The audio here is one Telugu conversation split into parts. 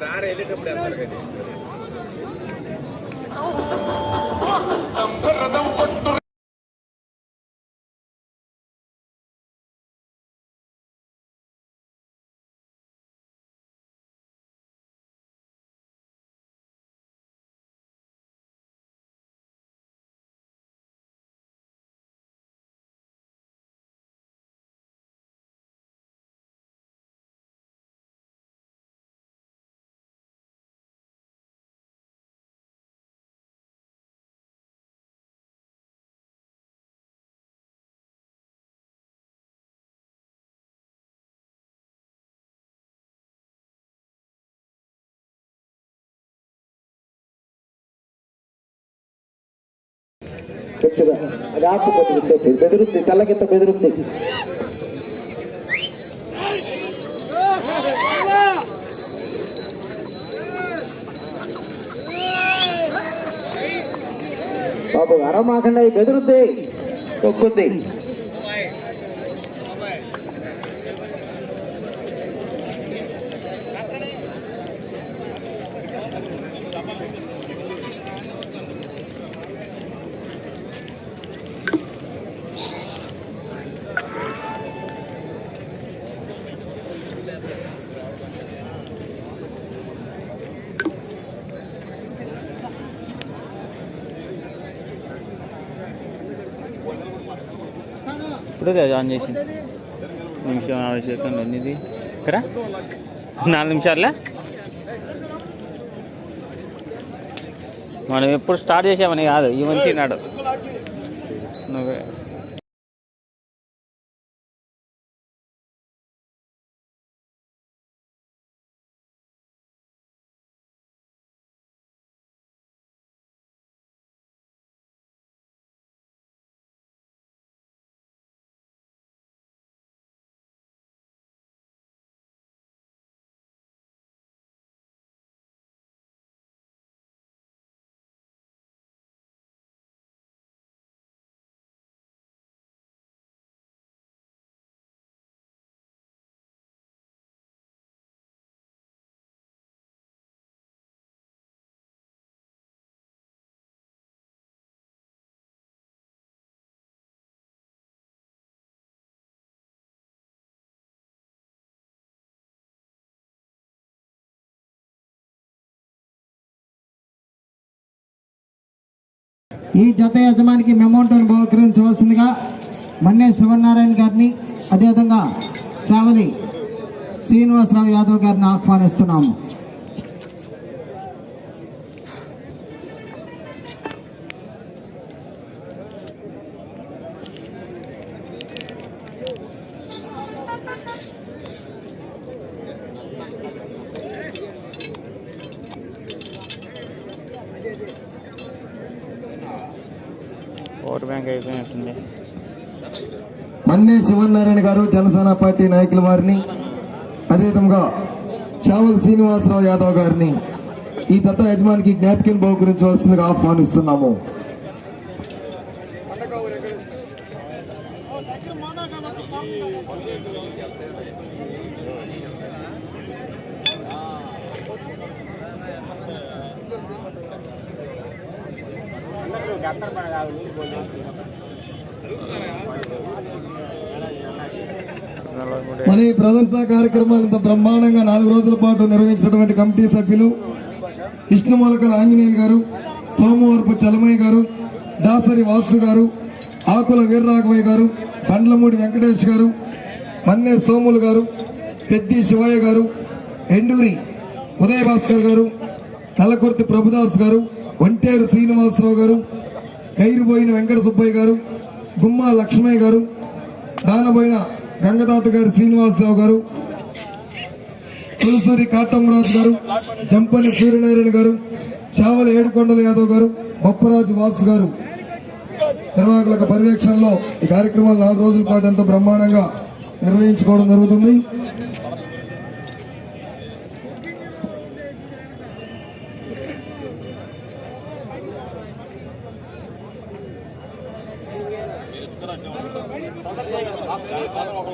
రారు వెళ్ళేటప్పుడు వెళ్తారు కానీ కొద్దిగా రాకు కొద్దిగా సేపు బెదిరుంది కళ్ళకింత బెదిరుంది బాబు అరమాకండి బెదిరుద్ది తొక్కుంది ఇప్పుడే కదా ఆన్ చేసి. నిమిషం యాభై సెకండ్ ఇక్కడ నాలుగు నిమిషాలే మనం ఎప్పుడు స్టార్ట్ చేసామని కాదు ఈ మనిషి నాడు నువ్వే. ఈ జత యజమానికి మెమోంటోను బహుకరించవలసిందిగా మన్నే శివనారాయణ గారిని అదేవిధంగా శావలి శ్రీనివాసరావు యాదవ్ గారిని ఆహ్వానిస్తున్నాము ఓటర్ బ్యాంక్ అయిపోయినట్టుంది మన్నే శివనారాయణ గారు జనసేన పార్టీ నాయకుల వారిని అదేవిధంగా చావల్ శ్రీనివాసరావు యాదవ్ గారిని ఈ దత్త యజమానికి జ్ఞాపికను బహుకరించవలసిందిగా ఆహ్వానిస్తున్నాము. మరి ఈ ప్రదర్శన కార్యక్రమాలు ఇంత బ్రహ్మాండంగా నాలుగు రోజుల పాటు నిర్వహించినటువంటి కమిటీ సభ్యులు విష్ణుమూలకల ఆంజనేయులు గారు సోమవారపు చలమయ్య గారు దాసరి వాసు గారు ఆకుల వీర్రాఘవయ్య గారు బండ్లమూడి వెంకటేష్ గారు మన్నే సోములు గారు పెద్ది శివయ్య గారు ఎండూరి ఉదయ భాస్కర్ గారు తలకుర్తి ప్రభుదాస్ గారు ఒంటేరు శ్రీనివాసరావు గారు కైరుబోయిన వెంకట సుబ్బయ్య గారు గుమ్మా లక్ష్మయ్య గారు దానబోయిన గంగదాత గారు శ్రీనివాసరావు గారు తులసూరి కాటమరాజు గారు జంపని సూర్యనారాయణ గారు చావల ఏడుకొండల యాదవ్ గారు బొప్పరాజు వాసు గారు. నిర్వాహకుల పర్యవేక్షణలో ఈ కార్యక్రమాలు నాలుగు రోజుల పాటు ఎంతో బ్రహ్మాండంగా నిర్వహించుకోవడం జరుగుతుంది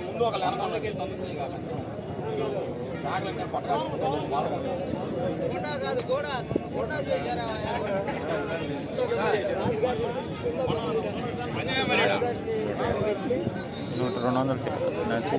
ముందు ఒక నూట రెండు వందలు నచ్చి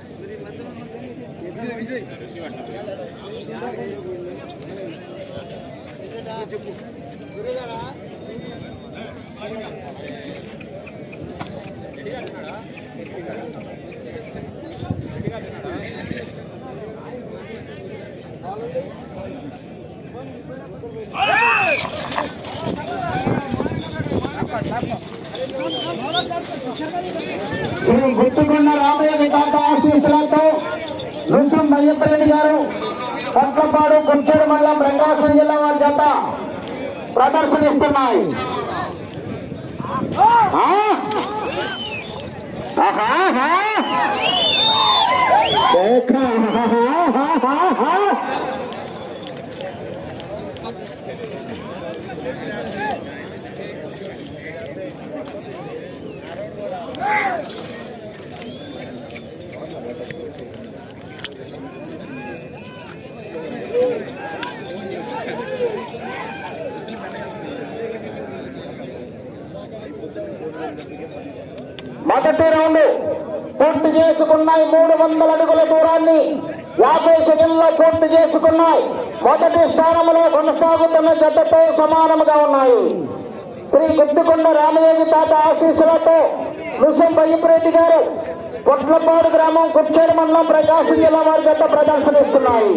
శ్రీ గుత్తుకొండ రామయ్య తాత ఆశీస్సులతో నృత్యం మయ్యప్పరెడ్డి గారు పట్లపాడు కుంచేడు మండలం రంగాసం జిల్లా వారి జత ప్రదర్శనిస్తున్నాయి. ఆ? ఆహా, మొదటి రౌండ్ పూర్తి చేసుకున్నాయి మూడు వందల అడుగుల దూరాన్ని. యాభై సెకండ్లో పూర్తి చేసుకున్నాయి. మొదటి స్థానంలో కొనసాగుతున్న జతతో సమానముగా ఉన్నాయి. శ్రీ గుద్దుకొండ రామయోగి తాత ఆశీస్సులతో నృసం బయ్యపురెడ్డి గారు పొట్లపాడు గ్రామం కుర్చేడు మండలం ప్రకాశం జిల్లా వారి జత ప్రదర్శనిస్తున్నాయి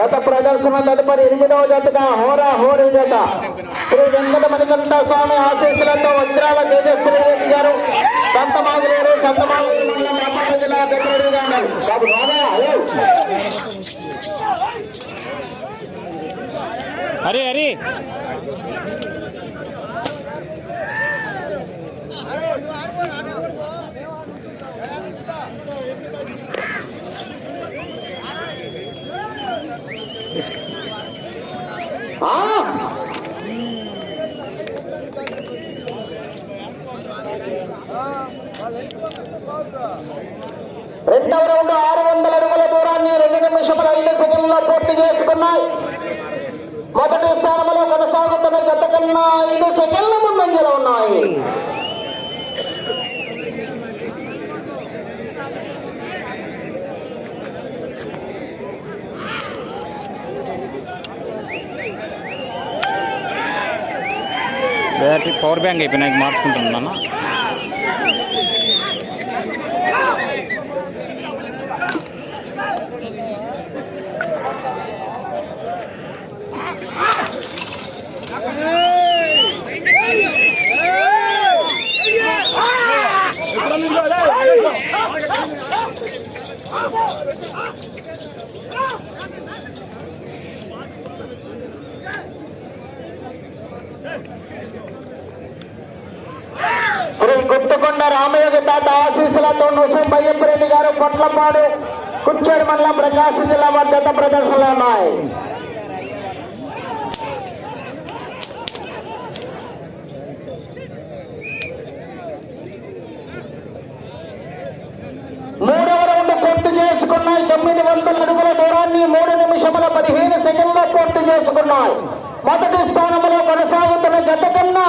గత ప్రదర్శన తదుపరి ఎనిమిదవ జతగా హోరా హోరీ జత. శ్రీ వెంకట మణికంఠ స్వామి ఆశీస్సులతో వజ్రాల తేజస్వి రెడ్డి గారు సంతమాగులేరు సంతమాగులేరు జిల్లా దగ్గర గారు బాబు హరి హరి ఆ! రెండవ రౌండ్ ఆరు వందల అడుగుల దూరాన్ని రెండు నిమిషముల ఐదు సెకండ్లో పూర్తి చేసుకున్నాయి మొదటి స్థానంలో కొనసాగుతున్న జత కన్నా ఐదు సెకండ్ల ముందంజలో ఉన్నాయి. బ్యాటరీ పవర్ బ్యాంక్ అయిపోయినాక మార్చుకుంటున్నాను శ్రీ గుర్తుకొండ రామయోగి తాత ఆశీస్సులతో నృసింహ బయ్యప్పరెడ్డి గారు పొట్లపాడు కుచ్చేడు మండలం ప్రకాశం జిల్లా వారి ప్రదర్శనలు ఉన్నాయి. మూడవ రౌండ్ పూర్తి చేసుకున్నాయి. తొమ్మిది వందల అడుగుల దూరాన్ని మూడు నిమిషముల పదిహేను సెకండ్లో పూర్తి చేసుకున్నాయి. మొదటి స్థానంలో కొనసాగుతున్న గత కన్నా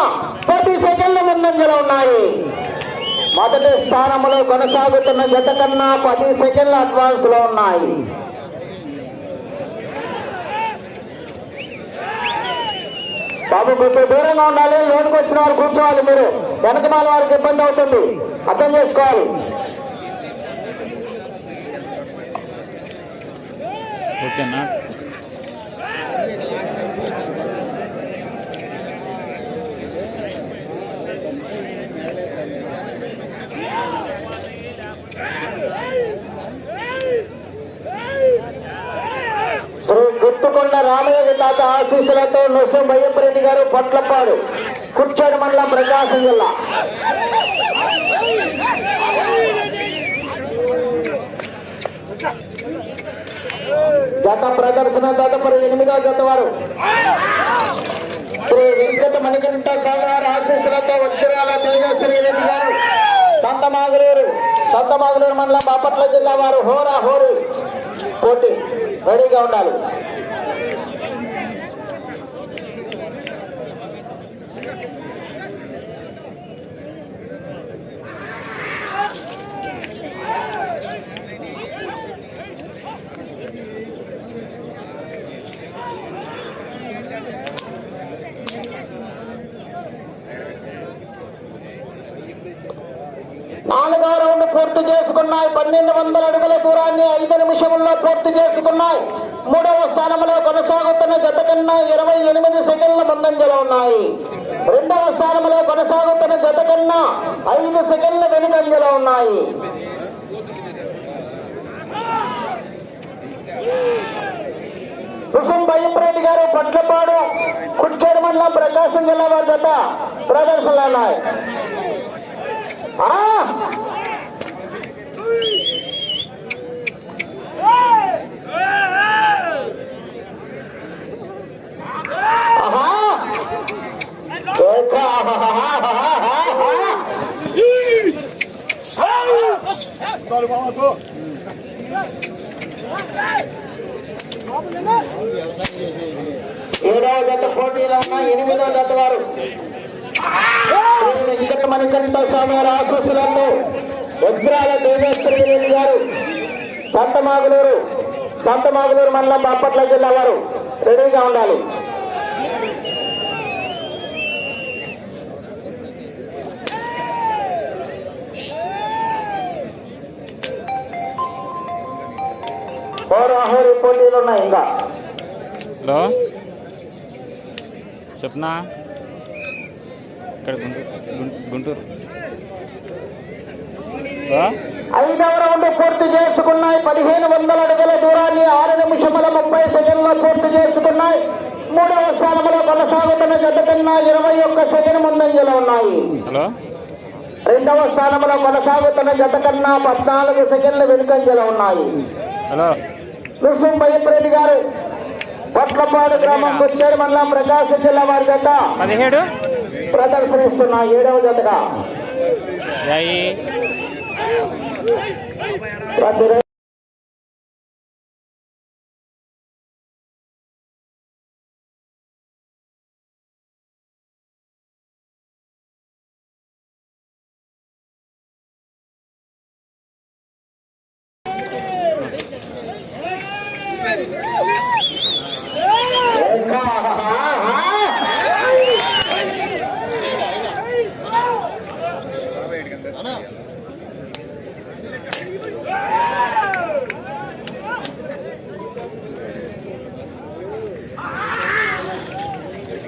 పది సెకండ్ల ముందంజలో ఉన్నాయి. మొదటి స్థానంలో కొనసాగుతున్న జత కన్నా పది సెకండ్ల అడ్వాన్స్లో ఉన్నాయి. బాబు కొంచెం దూరంగా ఉండాలి. లోనికి వచ్చిన వారు కూర్చోవాలి మీరు. వెనకమాల వారికి ఇబ్బంది అవుతుంది. అర్థం చేసుకోవాలి. ఓకేనా? తాడికొండ రామయ్య తాత ఆశీస్సులతో నొసం బయ్యప్పరెడ్డి గారు పొట్లపాడు కుర్చాడు మండలం ప్రకాశం జిల్లా. జత ప్రదర్శన తదుపరి ఎనిమిదో జత వారు. శ్రీ వెంకట మణికంఠ సాగర్ ఆశీస్సులతో వజ్రాల తేజశ్రీ రెడ్డి గారు. సంతమాగులూరు సంతమాగులూరు మండలం బాపట్ల జిల్లా వారు హోరా హోరు. పోటీ రెడీగా ఉండాలి నాలుగో రౌండ్ పూర్తి చేసుకున్నాయి. పన్నెండు వందల అడుగుల దూరాన్ని ఐదు నిమిషముల్లో పూర్తి చేసుకున్నాయి. మూడవ స్థానంలో కొనసాగుతున్న జత కన్నా ఇరవై ఎనిమిది సెకండ్ల ముందంజలో ఉన్నాయి. రెండవ స్థానంలో కొనసాగుతున్న జత కన్నా ఐదు సెకండ్ల వెనుకంజలో ఉన్నాయి. కుసుం భయంరెడ్డి గారు పట్లపాడు కుచ్చేడు మండలం ప్రకాశం జిల్లా వారి జత ప్రదర్శనలు ఉన్నాయి ఆ ఆహా ఓకే, ఆహాహాహాహాహా. ఏడవ జత పోటీలో ఉన్న ఎనిమిదవ జత వారు వెంకట మణికంఠ స్వామి వారి ఆశీస్సులతో వజ్రాల దేవేశ్వరి రెడ్డి గారు సంతమాగులూరు సంతమాగులూరు మండలం బాపట్ల జిల్లా వారు రెడీగా ఉండాలి. ఉన్నాయి. ఇంకా హలో? చెప్పనా? ఇక్కడ గుంటూరు? ఐదవ రౌండ్ పూర్తి చేసుకున్నాయి. పదిహేను వందల అడుగుల దూరాన్ని ఆరు నిమిషముల ముప్పై సెకండ్లో పూర్తి చేసుకున్నాయి. మూడవ స్థానంలో కొనసాగుతున్న జత కన్నా ఇరవై ఒక్క సెకండ్ ముందంజలో ఉన్నాయి. హలో? రెండవ స్థానంలో కొనసాగుతున్న జత కన్నా పద్నాలుగు సెకండ్ల వెనుకంజలో ఉన్నాయి. హలో? నృసింహ భయప్రెడ్డి గారు పొట్లపాడు గ్రామం కొచ్చేడు మండలం ప్రకాశం జిల్లా వారి జత పదిహేడు. ప్రదర్శనిస్తున్న ఏడవ జతగా యాయి ప్రతి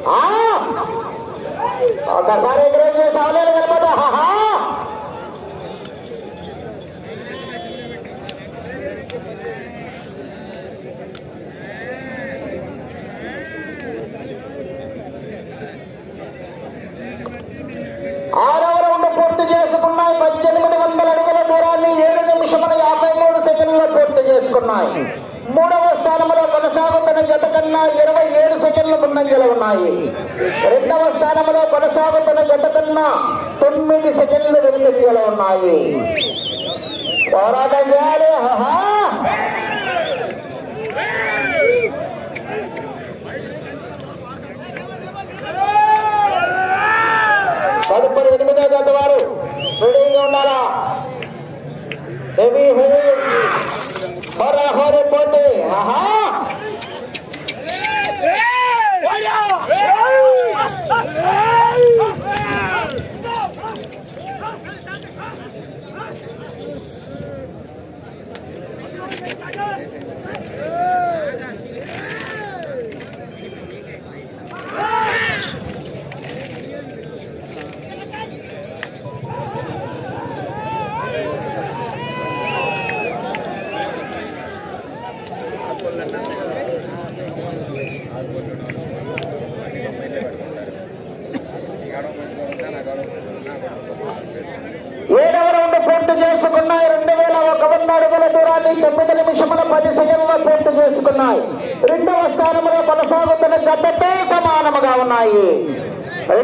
ఆ! ఒకసారి ఎదురేం చేసి అవలేదు కనపడ ఆరవ రౌండ్ పూర్తి చేసుకున్నాయి పద్దెనిమిది వందల అడుగుల దూరాన్ని ఏడు నిమిషముల యాభై మూడు సెకండ్లో పూర్తి చేసుకున్నాయి మూడవ స్థానంలో కొనసాగుతున్న జత కన్నా ఇరవై ఏడు సెకండ్ల ముందంజలో ఉన్నాయి. రెండవ స్థానంలో కొనసాగుతున్న జత కన్నా తొమ్మిది సెకండ్లు వెనుకంజలో ఉన్నాయి. పోరాటం చేయాలి. ఆహా! తదుపరి ఎనిమిదో జత వారు రెడీగా ఉండాలా? హెవీ హెవీ హోరా హోరే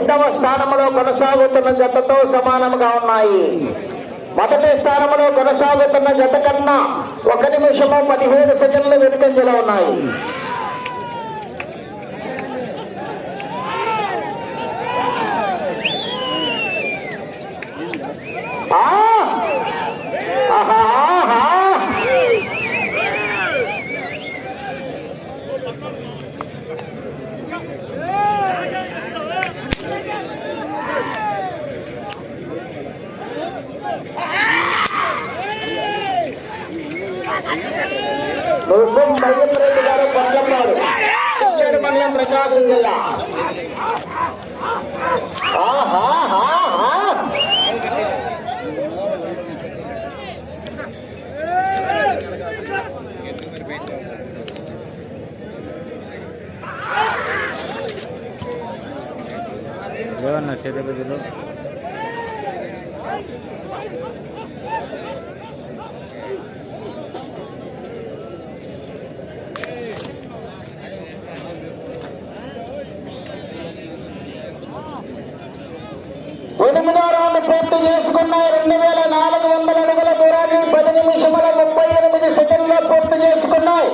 రెండవ స్థానంలో కొనసాగుతున్న జతతో సమానముగా ఉన్నాయి. మొదటి స్థానంలో కొనసాగుతున్న జత కన్నా ఒక నిమిషము పదిహేడు సెకండ్లు వెనుకంజలో ఉన్నాయి ఆ! ఆహా! ఆహా! నూసం బయ్యప్రెడ్డి గారు పట్లపాడు ఇచ్చాడు మండలం ప్రకాశం జిల్లా ఆహా ఆహా ఏమన్నా చేతబదిలో ఎనిమిదో రౌండ్ పూర్తి చేసుకున్నాయి రెండు వేల నాలుగు వందల అడుగుల దూరాన్ని పది నిమిషముల ముప్పై ఎనిమిది సెకండ్లో పూర్తి చేసుకున్నాయి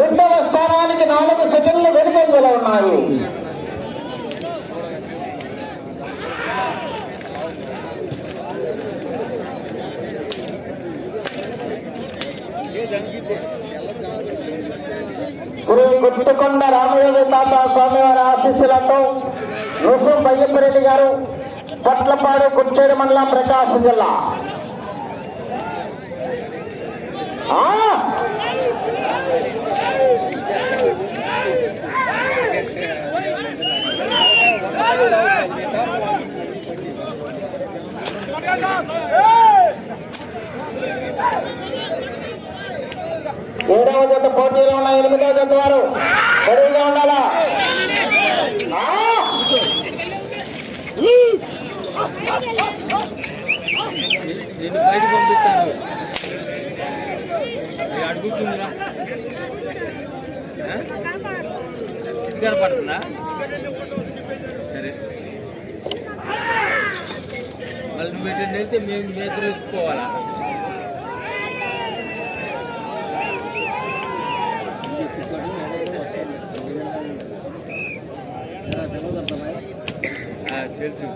రెండవ స్థానానికి నాలుగు సెకండ్లు వెనుకంజలో ఉన్నాయి శ్రీ గుట్టుకొండ రామయోగి తాత స్వామివారి ఆశీస్సులతో నూసం బయ్యప్పరెడ్డి గారు పొట్లపాడు కుర్చేడు మండలం ప్రకాశం జిల్లా ఆ! ఏడవ జత పోటీలో ఉన్న ఎనిమిదవ జత వారు రెడీగా ఉండాలా? నేను బయట పంపిస్తాను అడుగుతుందిరా కనపడుతుందా సరే మళ్ళీ నువ్వు వెళ్తే మేము మేకలు ఎత్తుకోవాలా ఆ, తెలుసు.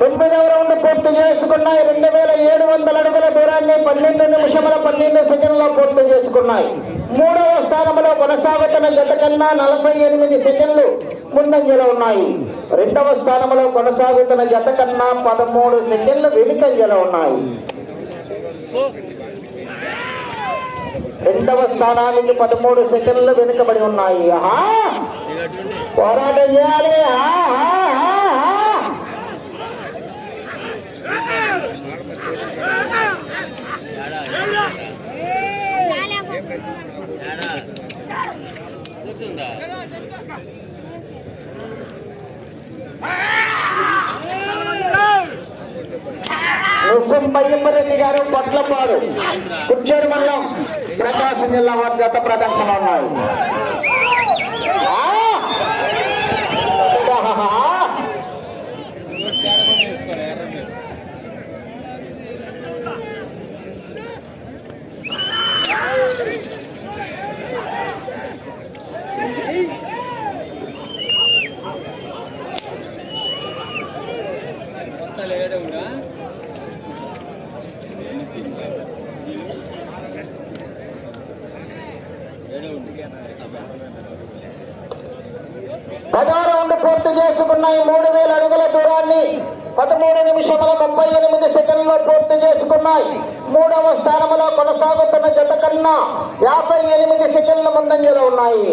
తొమ్మిదవ రౌండ్ పూర్తి చేసుకున్నాయి. రెండు వేల ఏడు వందల అడుగుల దూరాన్ని పన్నెండు నిమిషముల పన్నెండు సెకండ్లో పూర్తి చేసుకున్నాయి. మూడవ స్థానంలో కొనసాగుతున్న జత కన్నా నలభై ఎనిమిది సెకండ్లు ముందంజలో ఉన్నాయి. రెండవ స్థానంలో కొనసాగుతున్న జత కన్నా పదమూడు సెకండ్లు వెనుకంజలో ఉన్నాయి. రెండవ స్థానానికి పదమూడు సెకండ్లు వెనుకబడి ఉన్నాయి. పోరాటం చేయాలి. Ah! ఆహా. గారు పట్లపాడు కుర్చేరు మండలం ప్రకాశం జిల్లా వారి జత ప్రదర్శన ఉన్నాయి పదో రౌండ్ పూర్తి చేసుకున్నాయి మూడు వేల అడుగుల దూరాన్ని పదమూడు నిమిషముల ముప్పై ఎనిమిది సెకండ్లో పూర్తి చేసుకున్నాయి. మూడవ స్థానంలో కొనసాగుతున్న జత కన్నా యాభై ఎనిమిది సెకండ్ల ముందంజలో ఉన్నాయి.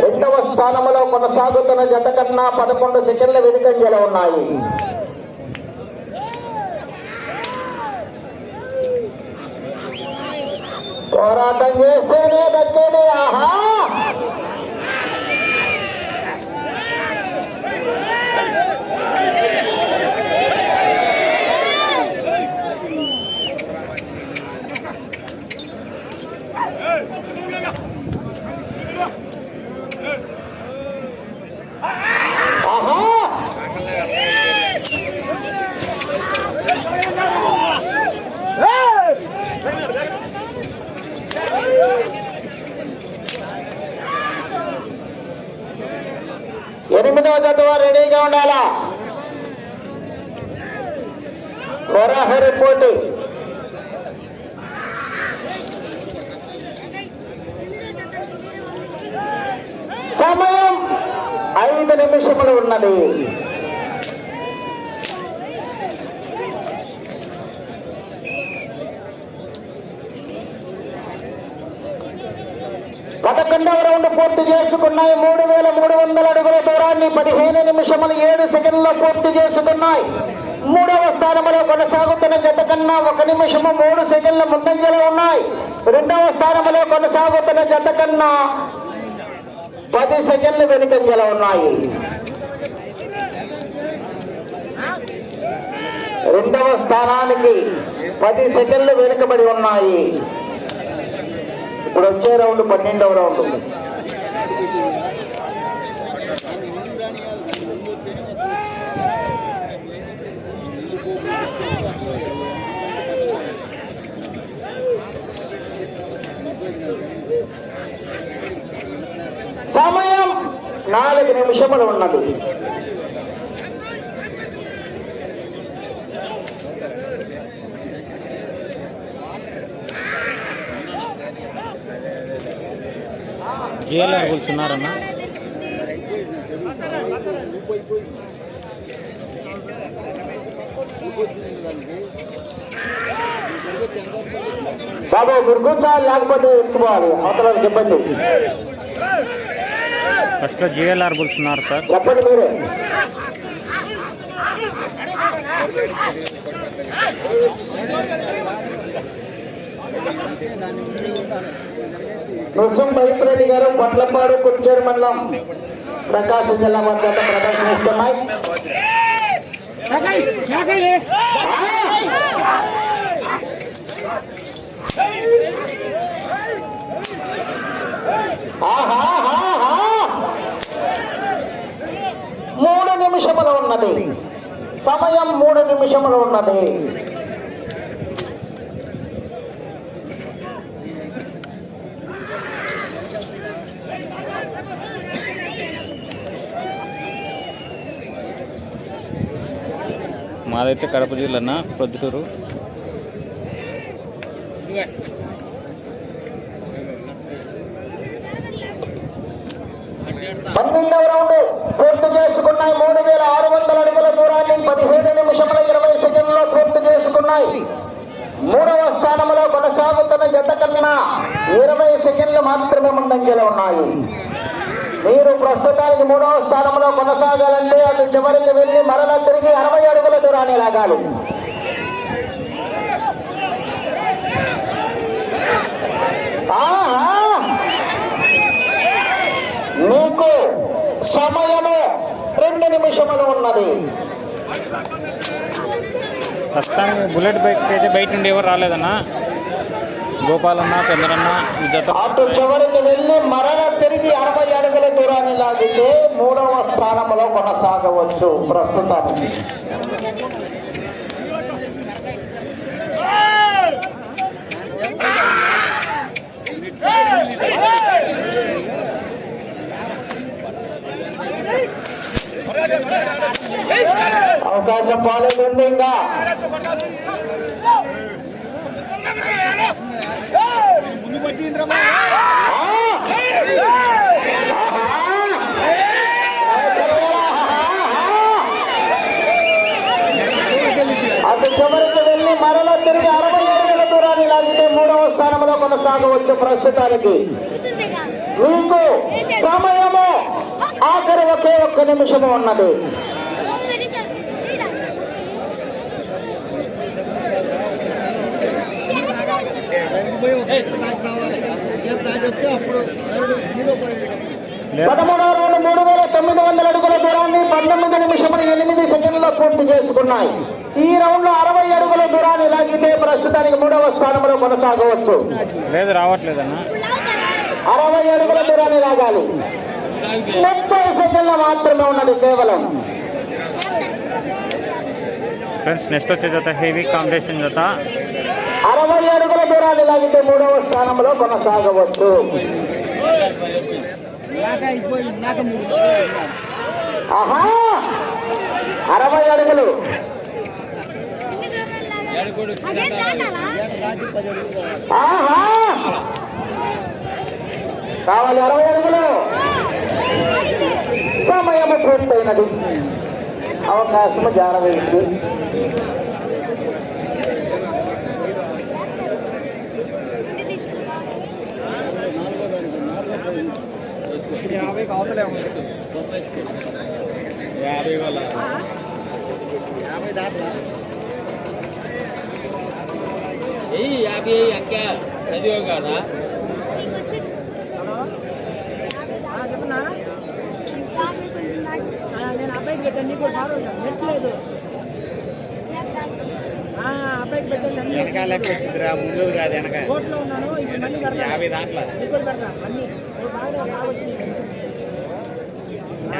రెండవ స్థానంలో కొనసాగుతున్న జత కన్నా పదకొండు సెకండ్ల వెనుకంజలో ఉన్నాయి. పోరాటం చేస్తేనే దక్కేది. ఆహా! ఉండాలా? వరాహ పోటీ. సమయం ఐదు నిమిషములు ఉన్నది. పదకొండవ రౌండ్ పూర్తి చేసుకున్నాయి. మూడు వేల మూడు వందల అడుగుల దూరాన్ని పదిహేను నిమిషములు ఏడు సెకండ్లో పూర్తి చేసుకున్నాయి. మూడవ స్థానంలో కొనసాగుతున్న జత కన్నా ఒక నిమిషము మూడు సెకండ్ల ముందంజలో ఉన్నాయి. రెండవ స్థానంలో కొనసాగుతున్న జత కన్నా పది సెకండ్లు వెనుకంజలో ఉన్నాయి. రెండవ స్థానానికి పది సెకండ్లు వెనుకబడి ఉన్నాయి. ఇప్పుడు వచ్చే రౌండ్ పన్నెండవ రౌండ్ సమయం నాలుగు నిమిషములు ఉన్నది. కూర్చున్నారన్న? బాబు మీరు కూర్చోవాలి లేకపోతే ఎత్తుకోవాలి అవతల చెప్పండి. ఫస్ట్లో జిఎల్ఆర్ కూర్చున్నారు సార్ చెప్పండి మీరే నృసింహ మహిప్రెడ్డి గారు పొట్లపాడు కుర్చేరు మండలం ప్రకాశం జిల్లా మద్దతు ప్రదర్శనిస్తున్నాయి ఆహాహాహా. మూడు నిమిషములు ఉన్నది. సమయం మూడు నిమిషములు ఉన్నది. మాదైతే కడప జిల్లా ప్రొద్దుటూరు? పన్నెండవ రౌండ్ పూర్తి చేసుకున్నాయి. మూడు వేల ఆరు వందల అడుగుల దూరాన్ని పదిహేడు నిమిషముల ఇరవై సెకండ్లో పూర్తి చేసుకున్నాయి. మూడవ స్థానంలో కొనసాగుతున్న జత కన్నా ఇరవై సెకండ్లు మాత్రమే ముందంజలో ఉన్నాయి. మీరు ప్రస్తుతానికి మూడవ స్థానంలో కొనసాగాలంటే అటు చివరికి వెళ్ళి మరలా తిరిగి అరవై అడుగుల దూరాన్ని లాగాలి. ఆహా మీకు సమయము రెండు నిమిషములు ఉన్నది. ప్రస్తుతానికి బుల్లెట్ బైక్ అయితే బయట నుండి ఎవరు రాలేదన్న? గోపాలన్న చంద్రన్న అటు చివరికి వెళ్ళి మరల తిరిగి అరవై అడుగుల దూరాన్ని లాగితే మూడవ స్థానంలో కొనసాగవచ్చు ప్రస్తుతానికి అవకాశం బాగాలేదు ఇంకా. అటు చివరికి వెళ్ళి మరల తిరిగి అరవై అడుగుల దూరాన్ని లాగితే మూడవ స్థానంలో కొనసాగవచ్చు ప్రస్తుతానికి. మీకు సమయము ఆఖరి ఒకే ఒక్క నిమిషము ఉన్నది. పదమూడవ రౌండ్ మూడు వేల తొమ్మిది వందల అడుగుల దూరాన్ని పంతొమ్మిది నిమిషములు ఎనిమిది సెకండ్లో పూర్తి చేసుకున్నాయి. ఈ రౌండ్లో అరవై అడుగుల దూరాన్ని లాగితే ప్రస్తుతానికి మూడవ స్థానంలో కొనసాగవచ్చు. లేదు రావట్లేదన్న. అరవై అడుగుల దూరాన్ని లాగాలి. ముప్పై సెకండ్ల మాత్రమే ఉన్నది కేవలం. ఫ్రెండ్స్ నెక్స్ట్ వచ్చే జత హెవీ కాంపిటీషన్ జత. అరవై అడుగుల దూరాన్ని లాగితే మూడవ స్థానంలో కొనసాగవచ్చు. ఆహా! అరవై అడుగులు. ఆహా! కావాలి అరవై అడుగులు. సమయం పూర్తయినది. అవకాశము జారవేసి యాభై వల్ల. ఏయ్ యాభై అంక చదివా కదా? వచ్చి నేను అబ్బాయికి పెట్టాను. నీకు ఫాలో నెట్ లేదు. ఆ, అబ్బాయికి పెట్టేసి అన్ని వెనకాల లెక్క వచ్చిందిరా. ముందు కాదు వెనక యాభై దాంట్లో.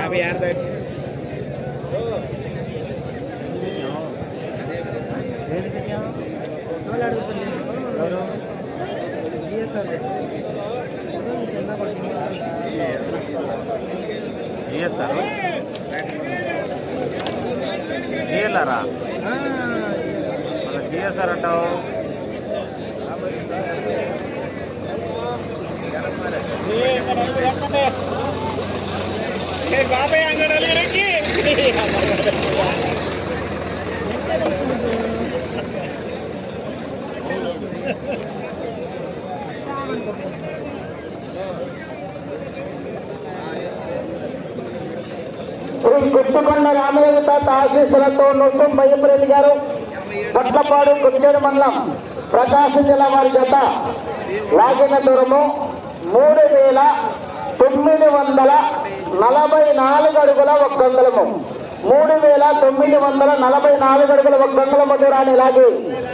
యాభై ఆరు దాకా అడుగుతుంది జిఎస్ఆర్ చేస్తారు చేయలేరా చేస్తారు అంటావు బాబాయ్ అంగడి శ్రీ గుర్తుకొండ రామయ్య తాత ఆశీస్సులతో నొసం బయ్యపురెడ్డి గారు పట్లపాడు కుచ్చేడు మండలం ప్రకాశం జిల్లా వారి జత లాగిన దూరము మూడు వేల తొమ్మిది వందల నలభై నాలుగు అడుగుల ఒక్క గంగలము మూడు వేల తొమ్మిది వందల నలభై నాలుగు అడుగుల ఒక్క అంగుళము మధురాన్ని ఇలాగే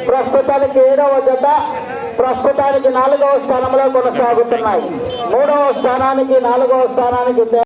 ప్రస్తుతానికి ఏడవ జత ప్రస్తుతానికి నాలుగవ స్థానంలో కొనసాగుతున్నాయి. మూడవ స్థానానికి నాలుగవ స్థానానికి